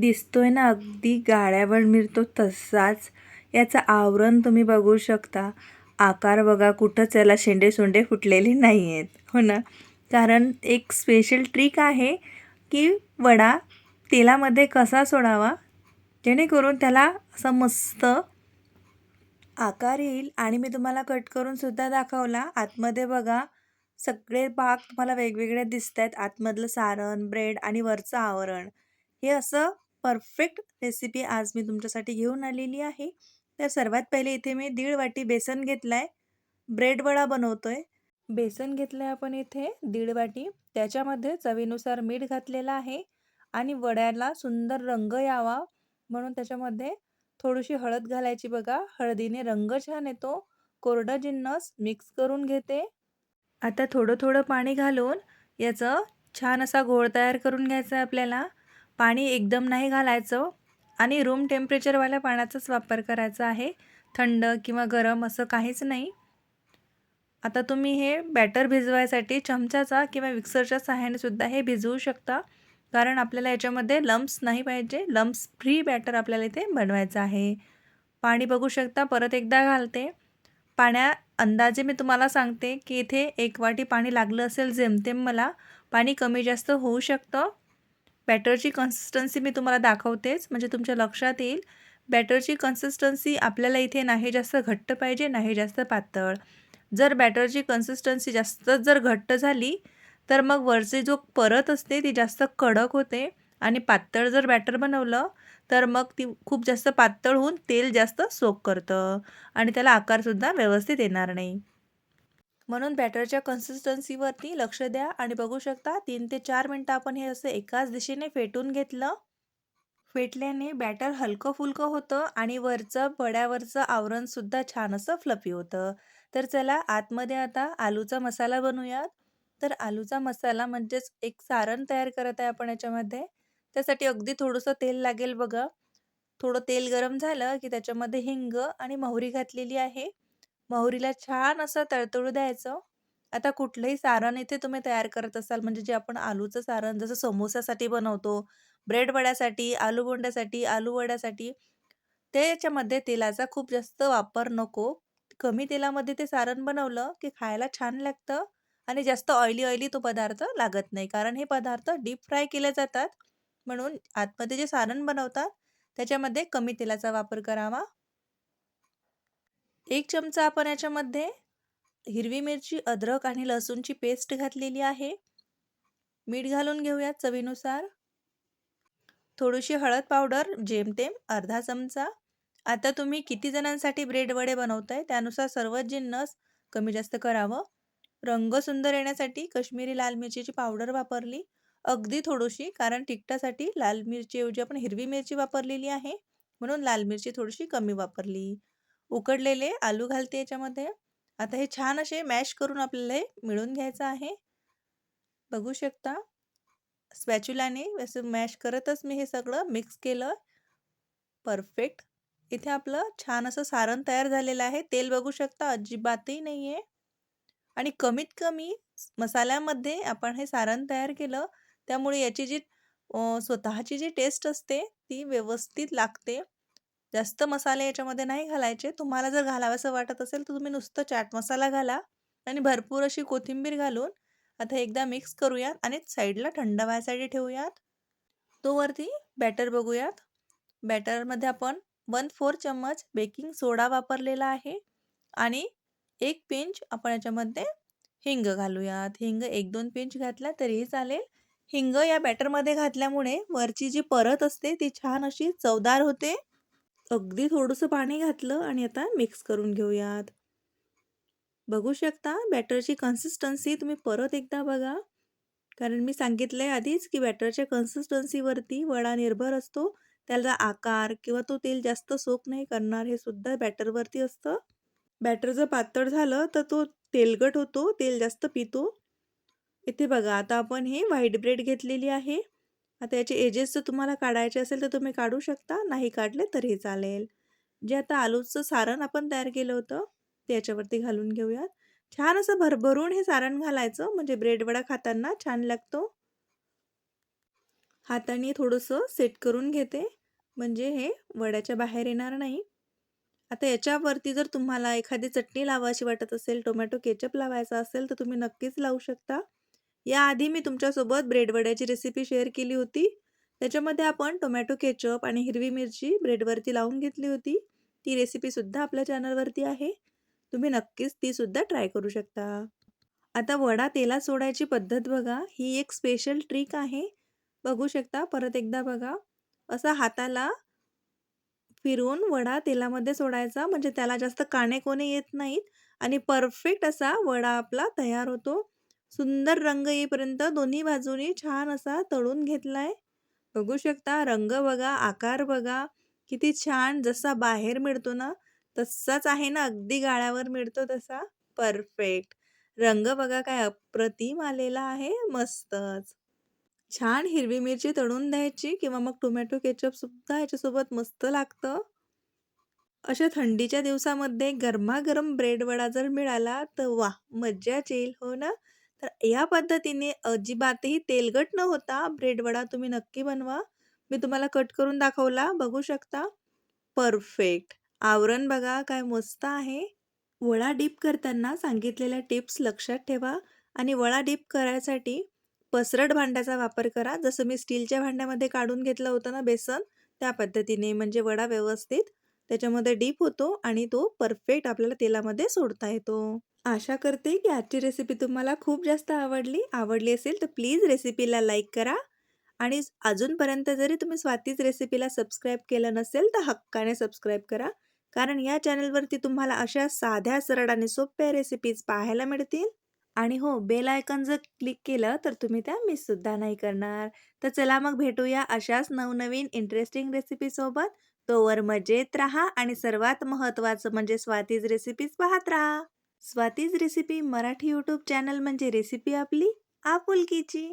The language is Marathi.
दिसतोय ना अगदी गाड्यावर मिळतो तसाच. याचं आवरण तुम्ही बघू शकता. आकार बघा कुठंच याला शेंडे सोंडे फुटलेले नाही आहेत हो ना? कारण एक स्पेशल ट्रिक आहे की वडा तेलामध्ये कसा सोडावा? जेणेकरून त्याला असं मस्त आकार येईल. आणि मी तुम्हाला कट करून सुद्धा दाखवला. आतमध्ये बघा सगळे भाग तुम्हाला वेगवेगळे दिसत आहेत आतमधलं सारण ब्रेड आणि वरचं आवरण. हे असं परफेक्ट रेसिपी आज मी तुमच्यासाठी घेऊन आलेली आहे. तर सर्वात पहिले इथे मी दीड वाटी बेसन घेतलं आहे ब्रेड वडा बनवतोय. बेसन घेतलं आहे आपण इथे दीड वाटी. त्याच्यामध्ये चवीनुसार मीठ घातलेलं आहे आणि वड्याला सुंदर रंग यावा. म्हणून त्याच्यामध्ये थोडीशी हळद घालायची बघा. हळदीने रंग छान येतो. कोरडा जिन्नस मिक्स करून घेते. आता थोडं थोडं पाणी घालून याचं छान असा घोळ तयार करून घ्यायचा आहे आपल्याला. पाणी एकदम नाही घालायचं आणि रूम टेम्परेचरवाल्या पाण्याचाच वापर करायचा आहे. थंड किंवा गरम असं काहीच नाही. आता तुम्ही हे बॅटर भिजवायसाठी चमच्याचा किंवा मिक्सरच्या सहाय्याने सुद्धा हे भिजवू शकता. कारण आपल्याला याच्यामध्ये लम्प्स नाही पाहिजे. लम्प्स फ्री बॅटर आपल्याला इथे बनवायचं आहे. पाणी बघू शकता परत एकदा घालते. पाण्या अंदाजे मी तुम्हाला सांगते की इथे एक वाटी पाणी लागलं असेल जेमतेम मला पाणी कमी जास्त होऊ शकतं. बॅटरची कन्सिस्टन्सी मी तुम्हाला दाखवतेच. म्हणजे तुमच्या लक्षात येईल. बॅटरची कन्सिस्टन्सी आपल्याला इथे नाही जास्त घट्ट पाहिजे नाही जास्त पातळ. जर बॅटरची कन्सिस्टन्सी जास्त जर घट्ट झाली तर मग वरची जो परत असते ती जास्त कडक होते. आणि पातळ जर बॅटर बनवलं तर मग ती खूप जास्त पातळ होऊन तेल जास्त सोक करतं. आणि त्याला आकारसुद्धा व्यवस्थित येणार नाही. म्हणून बॅटरच्या कन्सिस्टन्सीवरती लक्ष द्या आणि बघू शकता तीन ते चार मिनटं आपण हे असं एकाच दिशेने फेटून घेतलं. फेटल्याने बॅटर हलकं फुलकं होतं आणि वरचं पड्यावरचं आवरणसुद्धा छान असं फ्लफी होतं. तर चला आतमध्ये आता आलूचा मसाला बनवूयात. तर आलूचा मसाला म्हणजेच एक सारण तयार करत आहे आपण याच्यामध्ये. त्यासाठी अगदी थोडंसं तेल लागेल बघा. थोडं तेल गरम झालं की त्याच्यामध्ये हिंग आणि मोहरी घातलेली आहे. मोहरीला छान असं तळतळू द्यायचं. आता कुठलंही सारण इथे तुम्ही तयार करत असाल म्हणजे जे आपण आलूचं सारण जसं समोसासाठी बनवतो ब्रेड वड्यासाठी आलू बोंड्यासाठी आलू वड्यासाठी त्याच्यामध्ये तेलाचा खूप जास्त वापर नको. कमी तेलामध्ये ते सारण बनवलं की खायला छान लागतं आणि जास्त ऑइली ऑइली तो पदार्थ लागत नाही. कारण हे पदार्थ डीप फ्राय केले जातात. म्हणून आतमध्ये जे सारण बनवतात त्याच्यामध्ये कमी तेलाचा वापर करावा. एक चमचा आपण याच्यामध्ये हिरवी मिरची अद्रक आणि लसूणची पेस्ट घातलेली आहे. मीठ घालून घेऊयात चवीनुसार. थोडीशी हळद पावडर जेमतेम अर्धा चमचा. आता तुम्ही किती जणांसाठी ब्रेड वडे बनवताय त्यानुसार सर्वच जिन्नस कमी जास्त करावं. रंग सुंदर येण्यासाठी कश्मीरी लाल मिरचीची पावडर वापरली. अगदी थोडीशी कारण तिखटासाठी लाल मिरचीऐवजी आपण हिरवी मिरची वापरलेली आहे. म्हणून लाल मिरची थोडीशी कमी वापरली. उकडलेले आलू घालते याच्यामध्ये. आता हे छान असे मॅश करून आपल्याला हे मिळून घ्यायचं आहे. बघू शकता. स्पॅच्युलाने असं मॅश करतच मी हे सगळं मिक्स केलं. परफेक्ट. इथे आपलं छान असं सारण तयार झालेलं आहे. तेल बघू शकता अजिबातही नाही आहे आणि कमीत कमी मसाल्यामध्ये आपण हे सारण तयार केलं. त्यामुळे याची जी स्वतःची जी टेस्ट असते ती व्यवस्थित लागते. जास्त मसाले याच्यामध्ये नाही घालायचे. तुम्हाला जर घालावंसं वाटत असेल तर तुम्ही नुसतं चाट मसाला घाला आणि भरपूर अशी कोथिंबीर घालून आता एकदा मिक्स करूयात आणि साईडला थंड व्हायसाठी ठेवूयात. तो वरती बॅटर बघूयात. बॅटरमध्ये आपण वन फोर चम्मच बेकिंग सोडा वापरलेला आहे आणि एक पिंच आपण याच्यामध्ये हिंग घालूयात. हिंग एक दोन पिंच घातला तरीही चालेल. हिंग या बॅटरमध्ये घातल्यामुळे वरची जी परत असते ती छान अशी चवदार होते. अगदी थोडंसं पाणी घातलं आणि आता मिक्स करून घेऊयात. बघू शकता बॅटरची कन्सिस्टन्सी तुम्ही परत एकदा बघा. कारण मी सांगितलं आहे आधीच की बॅटरच्या कन्सिस्टन्सीवरती वडा निर्भर असतो. त्याला आकार किंवा तो तेल जास्त सोक नाही करणार हे सुद्धा बॅटरवरती असतं. बॅटर जर पातळ झालं तर तो तेलगट होतो तेल जास्त पितो. इथे बघा आता आपण हे व्हाईट ब्रेड घेतलेली आहे. आता याचे एजेस जर तुम्हाला काढायचे असेल तर तुम्ही काढू शकता. नाही काढले तरी चालेल. जे आता आलूचं सारण आपण तयार केलं होतं ते याच्यावरती घालून घेऊयात. छान असं भरभरून हे सारण घालायचं. म्हणजे ब्रेड वडा खाताना छान लागतो. हाताने थोडंसं सेट करून घेते. म्हणजे हे वड्याच्या बाहेर येणार नाही. आता याच्यावरती जर तुम्हाला एखादी चटणी लावायची वाटत असेल टोमॅटो केचप लावायचा असेल तर तुम्ही नक्कीच लावू शकता. याआधी मी तुमच्यासोबत ब्रेड वड्याची रेसिपी शेअर केली होती. त्याच्यामध्ये आपण टोमॅटो केचप आणि हिरवी मिरची ब्रेडवरती लावून घेतली होती. ती रेसिपीसुद्धा आपल्या चॅनलवरती आहे. तुम्ही नक्कीच तीसुद्धा ट्राय करू शकता. आता वडा तेलात सोडायची पद्धत बघा. ही एक स्पेशल ट्रिक आहे. बघू शकता परत एकदा बघा. असा हाताला फिरून वडा तेलामध्ये सोडायचा. म्हणजे त्याला जास्त काणे कोणे येत नाहीत. आणि परफेक्ट असा वडा आपला तयार होतो. सुंदर रंग येईपर्यंत दोन्ही बाजूनी छान असा तळून घेतलाय. बघू शकता रंग बघा आकार बघा किती छान जसा बाहेर मिळतो ना तसाच आहे ना अगदी गाळ्यावर मिळतो तसा. परफेक्ट. रंग बघा काय अप्रतिम आलेला आहे मस्तच. छान हिरवी मिरची तळून द्यायची किंवा मग टोमॅटो केचप सुद्धा याच्यासोबत मस्त लागतं. अशा थंडीच्या दिवसामध्ये गरमागरम ब्रेड वडा जर मिळाला तर वा मज्जाच येईल हो ना? तर या पद्धतीने अजिबातही तेलकट न होता ब्रेड वडा तुम्ही नक्की बनवा. मी तुम्हाला कट करून दाखवला बघू शकता. परफेक्ट. आवरण बघा काय मस्त आहे. वडा डीप करताना सांगितलेल्या टिप्स लक्षात ठेवा आणि वडा डीप करायसाठी पसरट भांड्याचा वापर करा. जसं मी स्टीलच्या भांड्यामध्ये काढून घेतलं होतं ना बेसन त्या पद्धतीने म्हणजे वडा व्यवस्थित त्याच्यामध्ये डीप होतो आणि तो परफेक्ट आपल्याला तेलामध्ये सोडता येतो. आशा करते की आजची रेसिपी तुम्हाला खूप जास्त आवडली. आवडली असेल तर प्लीज रेसिपीला लाईक करा. आणि अजूनपर्यंत जरी तुम्ही स्वातीच रेसिपीला सबस्क्राईब केलं नसेल तर हक्काने सबस्क्राईब करा. कारण या चॅनलवरती तुम्हाला अशा साध्या सरळ आणि सोप्या रेसिपीज पाहायला मिळतील. आणि हो बेल आयकॉन जर क्लिक केलं तर तुम्ही त्या मिससुद्धा नाही करणार. तर चला मग भेटूया अशाच नवनवीन इंटरेस्टिंग रेसिपीसोबत तोवर मजेत राहा आणि सर्वात महत्त्वाचं म्हणजे स्वातीज रेसिपीज पाहत राहा. Swati's recipe Marathi YouTube channel म्हणजे रेसिपी आपली आपुलकीची.